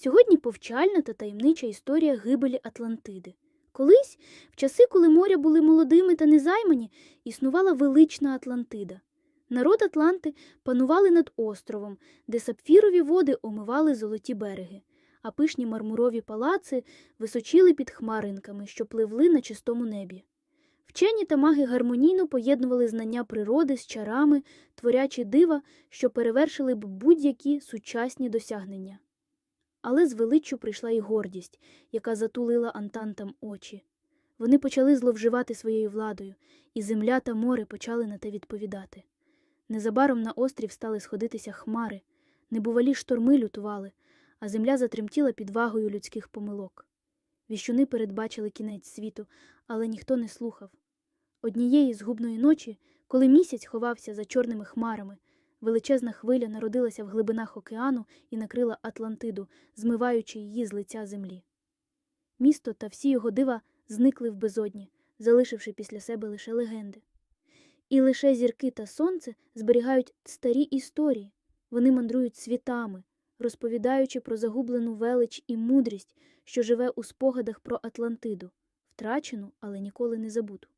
Сьогодні повчальна та таємнича історія гибелі Атлантиди. Колись, в часи, коли моря були молодими та незаймані, існувала велична Атлантида. Народ Атланти панували над островом, де сапфірові води омивали золоті береги, а пишні мармурові палаци височили під хмаринками, що пливли на чистому небі. Вчені та маги гармонійно поєднували знання природи з чарами, творячи дива, що перевершили б будь-які сучасні досягнення. Але з величчю прийшла й гордість, яка затулила антантам очі. Вони почали зловживати своєю владою, і земля та море почали на те відповідати. Незабаром на острів стали сходитися хмари, небувалі шторми лютували, а земля затремтіла під вагою людських помилок. Віщуни передбачили кінець світу, але ніхто не слухав. Однієї згубної ночі, коли місяць ховався за чорними хмарами, величезна хвиля народилася в глибинах океану і накрила Атлантиду, змиваючи її з лиця землі. Місто та всі його дива зникли в безодні, залишивши після себе лише легенди. І лише зірки та сонце зберігають старі історії, вони мандрують світами, розповідаючи про загублену велич і мудрість, що живе у спогадах про Атлантиду, втрачену, але ніколи не забуту.